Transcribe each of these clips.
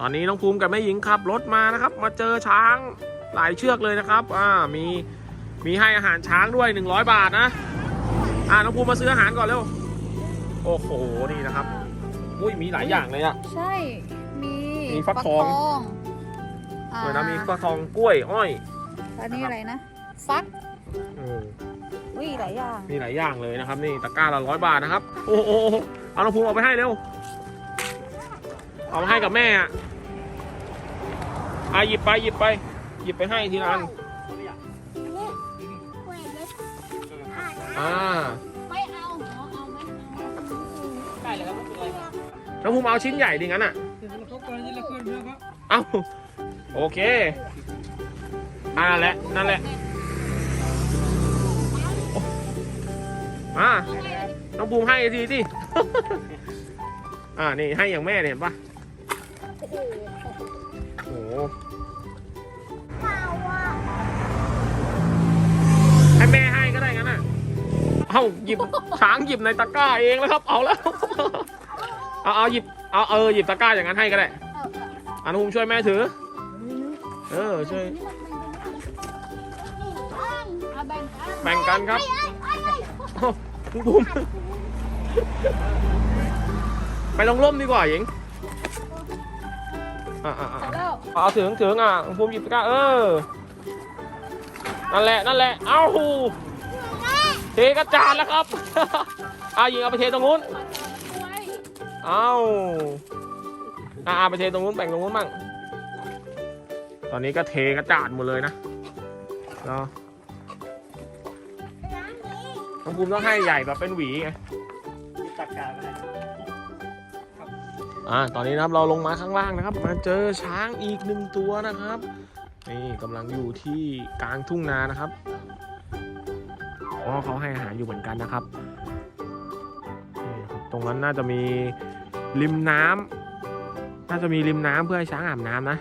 ตอนนี้น้องภูมิกับแม่หญิงขับรถมานะครับ มาเจอช้างหลายเชือกเลยนะครับ อ่า มีมีให้อาหารช้างด้วย 100 บาทนะ อ่าน้องภูมิมาซื้ออาหารก่อนเร็ว โอ้โห นี่นะครับ อุ้ย มีหลายอย่างเลยอะใช่ มีมีฟักทองอ่าเลยนะ มีฟักทองกล้วย อ้อย อันนี้อะไรนะ ฟักเออวิหลายอย่าง มีหลายอย่างเลยนะครับ นี่ตะกร้าละร้อยบาทนะครับ โอ้โหเอาน้องภูมิเอาไปให้เร็ว เอามาให้กับแม่อะ อะหยิบไปหยิบไปหยิบไปให้ทีละอันอ่าไม่เอาเอาเอาไม่เอาได้เลยครับไม่เป็นไรน้องภูมิเอาชิ้นใหญ่ดิงั้นอะเอาโอเคอ่านั่นแหละนั่นแหละอ้มาน้องภูมิให้ทีสิอ่านี่ให้อย่างแม่เห็นี่ย เห็นปะโอ้โหให้แม่ให้ก็ได้งั้นอะ เอาหยิบ ช้างหยิบในตะกร้าเองแล้วครับ เอาแล้ว เอาเอาหยิบ เอาเออหยิบตะกร้าอย่างนั้นให้ก็ได้อานุภูมิช่วยแม่ถือ เออช่วย เอาแบ่งกันแบ่งกันครับอ้คุภูมิไปลงร่มดีกว่าหญิงอะอะอะเอา เอาถึงถึงอะคุณภูมิหยิบตะกร้าเออ นั่นแหละนั่นแหละ เอ้าเทกระจาดแล้วครับเอาหญิงเอาไปเทตรงนู้น เอาอ่าไปเทตรงนู้นแบ่งตรงนู้นบ้าง ตอนนี้ก็เทกระจาดหมดเลยนะแล้วน้องภูมิต้องให้ใหญ่แบบเป็นหวีไงมีตักกาก็ได้ อ่าตอนนี้นะครับเราลงมาข้างล่างนะครับ มาเจอช้างอีกหนึ่งตัวนะครับนี่กำลังอยู่ที่กลางทุ่งนานะครับอ๋อเขาให้อาหารอยู่เหมือนกันนะครับนี่ครับ ตรงนั้นน่าจะมีริมน้ำน่าจะมีริมน้ำเพื่อให้ช้างอาบน้ำนะ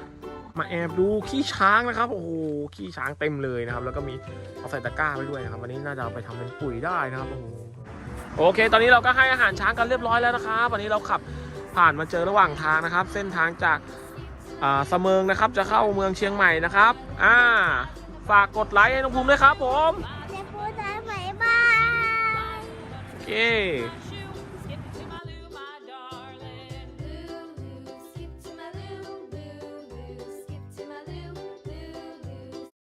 มาแอบดูขี้ช้างนะครับ โอ้โหขี้ช้างเต็มเลยนะครับ แล้วก็มีเอาใส่ตะกร้าไปด้วยนะครับวันนี้น่าจะเอาไปทำเป็นปุ๋ยได้นะครับโอ้โหโอเค ตอนนี้เราก็ให้อาหารช้างกันเรียบร้อยแล้วนะครับวันนี้เราขับ ผ่านมาเจอระหว่างทางนะครับ เส้นทางจากอ่าสะเมิงนะครับ จะเข้าเมืองเชียงใหม่นะครับอ่าฝากกดไลค์ให้น้องภูมิด้วยครับผมโอเค